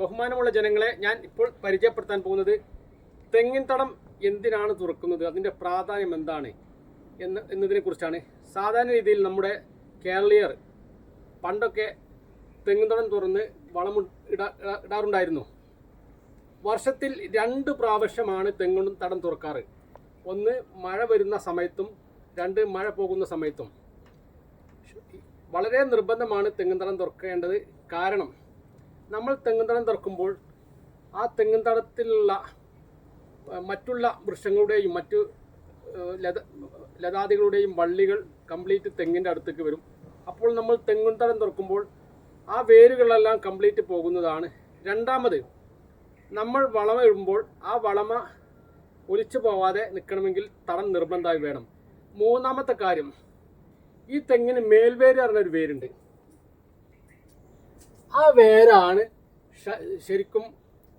ബഹുമാനമുള്ള ജനങ്ങളെ ഞാൻ ഇപ്പോൾ പരിചയപ്പെടുത്താൻ പോകുന്നത് തെങ്ങിൻ തടം എന്തിനാണ് തുറക്കുന്നത്? അതിന്റെ പ്രാധാന്യം എന്താണ്? എന്ന് എന്നതിനെ കുറിച്ചാണ് സാധാരണ രീതിയിൽ നമ്മുടെ കേരളീയർ പണ്ടൊക്കെ തെങ്ങിൻ തടം തുറന്ന് വളം ഇടാ ഇടാ- ഇടാറുണ്ടായിരുന്നു. വർഷത്തിൽ രണ്ട് പ്രാവശ്യമാണ് തെങ്ങും തടം തുറക്കാറ്. ഒന്ന് മഴ വരുന്ന സമയത്തും രണ്ട് മഴ പോകുന്ന സമയത്തും. വളരെ നിർബന്ധമാണ് തെങ്ങുംതടം തുറക്കേണ്ടത്. കാരണം നമ്മൾ തെങ്ങുംതടം തുറക്കുമ്പോൾ ആ തെങ്ങുംതടത്തിലുള്ള മറ്റുള്ള വൃക്ഷങ്ങളുടെയും മറ്റ് ലത ലതാദികളുടെയും വള്ളികൾ കംപ്ലീറ്റ് തെങ്ങിന്റെ അടുത്തേക്ക് വരും. അപ്പോൾ നമ്മൾ തെങ്ങുംതടം തുറക്കുമ്പോൾ ആ വേരുകളെല്ലാം കംപ്ലീറ്റ് പോകുന്നതാണ്. രണ്ടാമത് നമ്മൾ വളമ ഇടുമ്പോൾ ആ വളമ ഒലിച്ചു പോവാതെ നിൽക്കണമെങ്കിൽ തടം നിർബന്ധമായി വേണം. മൂന്നാമത്തെ കാര്യം ഈ തെങ്ങിന് മേൽവേര് പറഞ്ഞൊരു വേരുണ്ട്. ആ വേരാണ് ശരിക്കും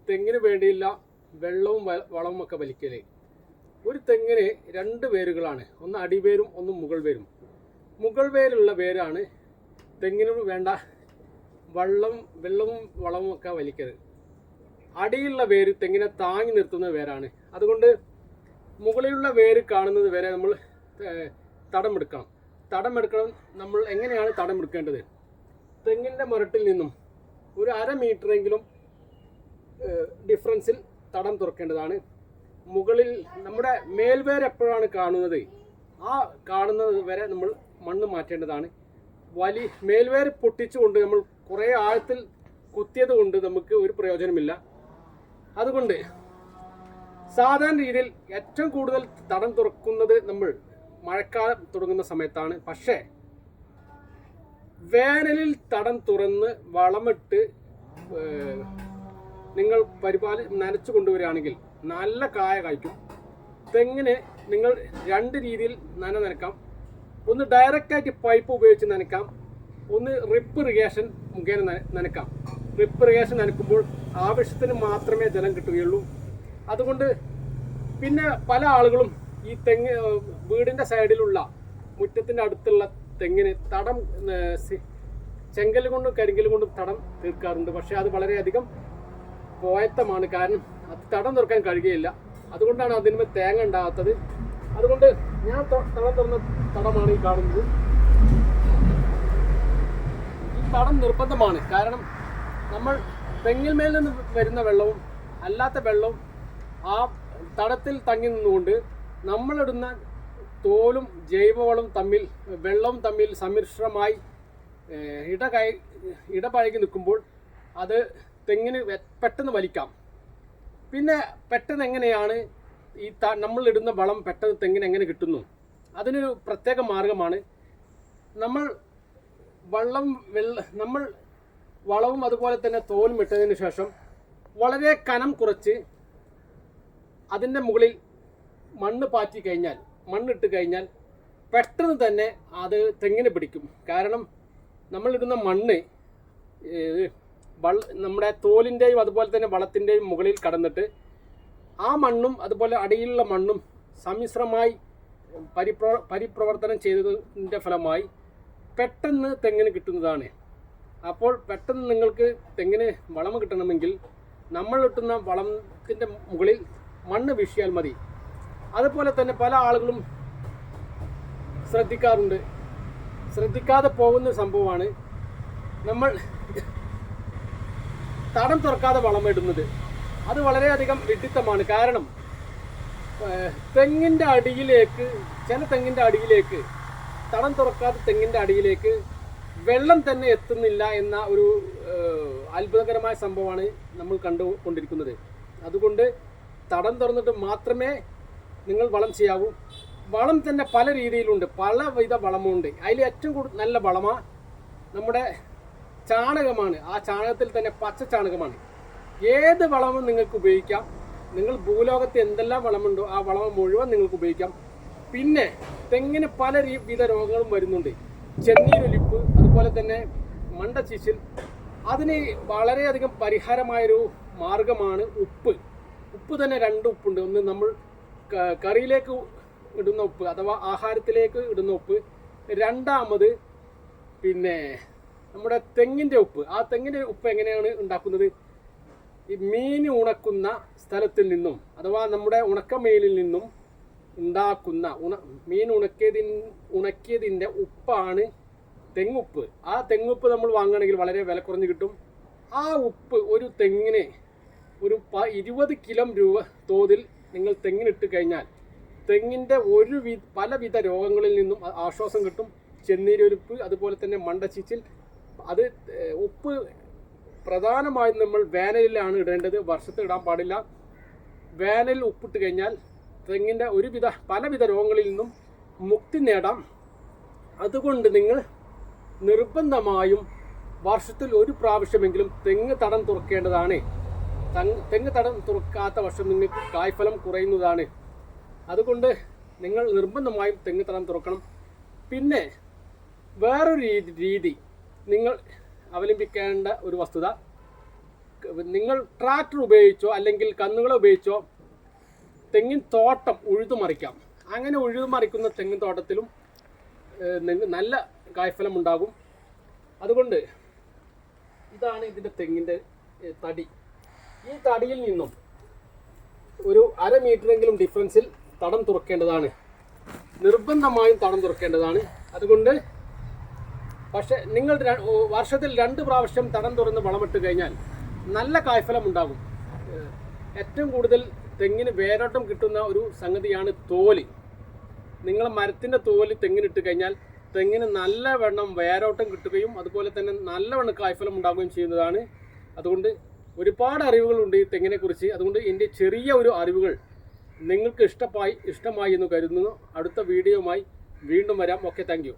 തെങ്ങിന് വേണ്ടിയില്ല വെള്ളവും വളവും ഒക്കെ വലിക്കൽ. ഒരു തെങ്ങിന് രണ്ട് വേരുകളാണ്. ഒന്ന് അടിവേരും ഒന്ന് മുകൾ വേരും മുകൾ വേരുള്ള വേരാണ് തെങ്ങിന് വേണ്ട വെള്ളം വെള്ളവും വളവും ഒക്കെ വലിക്കരുത് അടിയുള്ള വേര് തെങ്ങിനെ താങ്ങി നിർത്തുന്ന വേരാണ്. അതുകൊണ്ട് മുകളിലുള്ള വേര് കാണുന്നത് വരെ നമ്മൾ തടമെടുക്കണം. തടമെടുക്കണം നമ്മൾ എങ്ങനെയാണ് തടമെടുക്കേണ്ടത്? തെങ്ങിന്റെ മുരട്ടിൽ നിന്നും ഒരു അര മീറ്ററെങ്കിലും ഡിഫറൻസിൽ തടം തുറക്കേണ്ടതാണ്. മുകളിൽ നമ്മുടെ മേൽവേർ എപ്പോഴാണ് കാണുന്നത്? ആ കാണുന്നത് വരെ നമ്മൾ മണ്ണ് മാറ്റേണ്ടതാണ്. വലി മേൽവേർ പൊട്ടിച്ചുകൊണ്ട് നമ്മൾ കുറേ ആഴത്തിൽ കുത്തിയത് കൊണ്ട് നമുക്ക് ഒരു പ്രയോജനമില്ല. അതുകൊണ്ട് സാധാരണ രീതിയിൽ ഏറ്റവും കൂടുതൽ തടം തുറക്കുന്നത് നമ്മൾ മഴക്കാലം തുടങ്ങുന്ന സമയത്താണ്. പക്ഷേ വേനലിൽ തടം തുറന്ന് വളമിട്ട് നിങ്ങൾ പരിപാലി നനച്ചു കൊണ്ടുവരികയാണെങ്കിൽ നല്ല കായ കായ്ക്കും. തെങ്ങിന് നിങ്ങൾ രണ്ട് രീതിയിൽ നന നനക്കാം. ഒന്ന് ഡയറക്റ്റായിട്ട് പൈപ്പ് ഉപയോഗിച്ച് നനക്കാം. ഒന്ന് റിപ്പ് ഇറിഗേഷൻ മുഖേന നനക്കാം. റിപ്പ് ഇറിഗേഷൻ നനക്കുമ്പോൾ ആവശ്യത്തിന് മാത്രമേ ജലം കിട്ടുകയുള്ളൂ. അതുകൊണ്ട് പിന്നെ പല ആളുകളും ഈ തെങ്ങ് വീടിന്റെ സൈഡിലുള്ള മുറ്റത്തിന്റെ അടുത്തുള്ള തെങ്ങിന് തടം ചെങ്കൽ കൊണ്ടും കരിങ്കൽ കൊണ്ടും തടം തീർക്കാറുണ്ട്. പക്ഷേ അത് വളരെയധികം പോയത്തമാണ്. കാരണം അത് തടം തുറക്കാൻ കഴിയുകയില്ല. അതുകൊണ്ടാണ് അതിന്മേൽ തേങ്ങ ഉണ്ടാകാത്തത്. അതുകൊണ്ട് ഞാൻ തടം തുറന്ന തടമാണ് ഈ കാണുന്നത്. ഈ തടം നിർബന്ധമാണ്. കാരണം നമ്മൾ തെങ്ങിന്മേൽ നിന്ന് വരുന്ന വെള്ളവും അല്ലാത്ത വെള്ളവും ആ തടത്തിൽ തങ്ങി നിന്നുകൊണ്ട് നമ്മളിടുന്ന തോലും ജൈവവളം തമ്മിൽ വെള്ളവും തമ്മിൽ സമ്മിശ്രമായി ഇട ഇടകൈ ഇടപഴകി നിൽക്കുമ്പോൾ അത് തെങ്ങിന് പെട്ടെന്ന് വലിക്കാം. പിന്നെ പെട്ടെന്ന് എങ്ങനെയാണ് ഈ ത നമ്മളിടുന്ന വളം പെട്ടെന്ന് തെങ്ങിന് എങ്ങനെ കിട്ടുന്നു? അതിനൊരു പ്രത്യേക മാർഗമാണ് നമ്മൾ വെള്ളം വെള്ള നമ്മൾ വളവും അതുപോലെ തന്നെ തോലും ഇട്ടതിന് ശേഷം വളരെ കനം കുറച്ച് അതിന്റെ മുകളിൽ മണ്ണ് പാറ്റി കഴിഞ്ഞാൽ മണ്ണിട്ട് കഴിഞ്ഞാൽ പെട്ടെന്ന് തന്നെ അത് തെങ്ങിന് പിടിക്കും. കാരണം നമ്മളിടുന്ന മണ്ണ് നമ്മുടെ തോലിന്റെയും അതുപോലെ തന്നെ വളത്തിന്റെയും മുകളിൽ കടന്നിട്ട് ആ മണ്ണും അതുപോലെ അടിയിലുള്ള മണ്ണും സമ്മിശ്രമായി പരിപ്ര പരിപ്രവർത്തനം ചെയ്തതിന്റെ ഫലമായി പെട്ടെന്ന് തെങ്ങിന് കിട്ടുന്നതാണ്. അപ്പോൾ പെട്ടെന്ന് നിങ്ങൾക്ക് തെങ്ങിന് വളം കിട്ടണമെങ്കിൽ നമ്മൾ കിട്ടുന്ന വളത്തിന്റെ മുകളിൽ മണ്ണ് വീശിയാൽ മതി. അതുപോലെ തന്നെ പല ആളുകളും ശ്രദ്ധിക്കാറുണ്ട്. ശ്രദ്ധിക്കാതെ പോകുന്ന സംഭവമാണ് നമ്മൾ തടം തുറക്കാതെ വളമിടുന്നത് അത് വളരെയധികം വിഡിത്തമാണ്. കാരണം തെങ്ങിന്റെ അടിയിലേക്ക് ചില തെങ്ങിന്റെ അടിയിലേക്ക് തടം തുറക്കാത്ത തെങ്ങിന്റെ അടിയിലേക്ക് വെള്ളം തന്നെ എത്തുന്നില്ല എന്ന ഒരു അത്ഭുതകരമായ സംഭവമാണ് നമ്മൾ കണ്ടുകൊണ്ടിരിക്കുന്നത്. അതുകൊണ്ട് തടം തുറന്നിട്ട് മാത്രമേ നിങ്ങൾ വളം ചെയ്യാവൂ. വളം തന്നെ പല രീതിയിലുണ്ട്. പലവിധ വളമുണ്ട്. അതിൽ ഏറ്റവും കൂടുതൽ നല്ല വളമാ നമ്മുടെ ചാണകമാണ്. ആ ചാണകത്തിൽ തന്നെ പച്ച ചാണകമാണ്. ഏത് വളവും നിങ്ങൾക്ക് ഉപയോഗിക്കാം. നിങ്ങൾ ഭൂലോകത്ത് എന്തെല്ലാം വളമുണ്ടോ ആ വളം മുഴുവൻ നിങ്ങൾക്ക് ഉപയോഗിക്കാം. പിന്നെ തെങ്ങിന് പല വിധ രോഗങ്ങളും വരുന്നുണ്ട്. ചെന്നീരൊലിപ്പ് അതുപോലെ തന്നെ മണ്ടച്ചിശിൽ അതിന് വളരെയധികം പരിഹാരമായൊരു മാർഗമാണ് ഉപ്പ്. ഉപ്പ് തന്നെ രണ്ട് ഉപ്പുണ്ട്. ഒന്ന് നമ്മൾ കറിയിലേക്ക് ഇടുന്ന ഉപ്പ് അഥവാ ആഹാരത്തിലേക്ക് ഇടുന്ന ഉപ്പ്. രണ്ടാമത് പിന്നെ നമ്മുടെ തെങ്ങിന്റെ ഉപ്പ്. ആ തെങ്ങിന്റെ ഉപ്പ് എങ്ങനെയാണ് ഉണ്ടാക്കുന്നത്? ഈ മീൻ ഉണക്കുന്ന സ്ഥലത്തിൽ നിന്നും അഥവാ നമ്മുടെ ഉണക്കമീനിൽ നിന്നും ഉണ്ടാക്കുന്ന ഉണ മീൻ ഉണക്കിയതിൻ ഉണക്കിയതിന്റെ ഉപ്പാണ് തെങ്ങുപ്പ്. ആ തെങ്ങുപ്പ് നമ്മൾ വാങ്ങുകയാണെങ്കിൽ വളരെ വില കുറഞ്ഞ് കിട്ടും. ആ ഉപ്പ് ഒരു തെങ്ങിന് ഒരു പ ഇരുപത് കിലോ രൂപ തോതിൽ നിങ്ങൾ തെങ്ങിനിട്ട് കഴിഞ്ഞാൽ തെങ്ങിന്റെ ഒരു വി പലവിധ രോഗങ്ങളിൽ നിന്നും ആശ്വാസം കിട്ടും. ചെന്നീരൊരുപ്പ് അതുപോലെ തന്നെ മണ്ടച്ചിച്ചിൽ. അത് ഉപ്പ് പ്രധാനമായും നമ്മൾ വേനലിലാണ് ഇടേണ്ടത്. വർഷത്തിൽ ഇടാൻ പാടില്ല. വേനലിൽ ഉപ്പിട്ട് കഴിഞ്ഞാൽ തെങ്ങിന്റെ ഒരുവിധ പലവിധ രോഗങ്ങളിൽ നിന്നും മുക്തി നേടാം. അതുകൊണ്ട് നിങ്ങൾ നിർബന്ധമായും വർഷത്തിൽ ഒരു പ്രാവശ്യമെങ്കിലും തെങ്ങ് തടം തുറക്കേണ്ടതാണ്. തെങ്ങ് തടം തുറക്കാത്ത വർഷം നിങ്ങൾക്ക് കായ്ഫലം കുറയുന്നതാണ്. അതുകൊണ്ട് നിങ്ങൾ നിർബന്ധമായും തെങ്ങ് തടം തുറക്കണം. പിന്നെ വേറൊരു രീതി നിങ്ങൾ അവലംബിക്കേണ്ട ഒരു വസ്തുത. നിങ്ങൾ ട്രാക്ടർ ഉപയോഗിച്ചോ അല്ലെങ്കിൽ കന്നുകളെ ഉപയോഗിച്ചോ തെങ്ങിൻ തോട്ടം ഉഴുതു മറിക്കാം. അങ്ങനെ ഉഴുതു മറിക്കുന്ന തെങ്ങിൻ തോട്ടത്തിലും നല്ല കായ്ഫലം ഉണ്ടാകും. അതുകൊണ്ട് ഇതാണ് ഇതിന്റെ തെങ്ങിന്റെ തടി. ഈ തടിയിൽ നിന്നും ഒരു അര മീറ്ററെങ്കിലും ഡിഫറൻസിൽ തടം തുറക്കേണ്ടതാണ്. നിർബന്ധമായും തടം തുറക്കേണ്ടതാണ്. അതുകൊണ്ട് പക്ഷെ നിങ്ങൾ വർഷത്തിൽ രണ്ട് പ്രാവശ്യം തടം തുറന്ന് വളമിട്ട് കഴിഞ്ഞാൽ നല്ല കായ്ഫലം ഉണ്ടാകും. ഏറ്റവും കൂടുതൽ തെങ്ങിന് വേരോട്ടം കിട്ടുന്ന ഒരു സംഗതിയാണ് തോൽ. നിങ്ങൾ മരത്തിന്റെ തോൽ തെങ്ങിനിട്ട് കഴിഞ്ഞാൽ തെങ്ങിന് നല്ലവണ്ണം വേരോട്ടം കിട്ടുകയും അതുപോലെ തന്നെ നല്ലവണ്ണം കായ്ഫലം ഉണ്ടാകുകയും ചെയ്യുന്നതാണ്. അതുകൊണ്ട് ഒരുപാട് അറിവുകളുണ്ട് ഈ തെങ്ങിനെ കുറിച്ച്. അതുകൊണ്ട് എന്റെ ചെറിയ ഒരു അറിവുകൾ നിങ്ങൾക്ക് ഇഷ്ടമായി ഇഷ്ടമായി എന്ന് കരുതുന്നു. അടുത്ത വീഡിയോയുമായി വീണ്ടും വരാം. Okay thank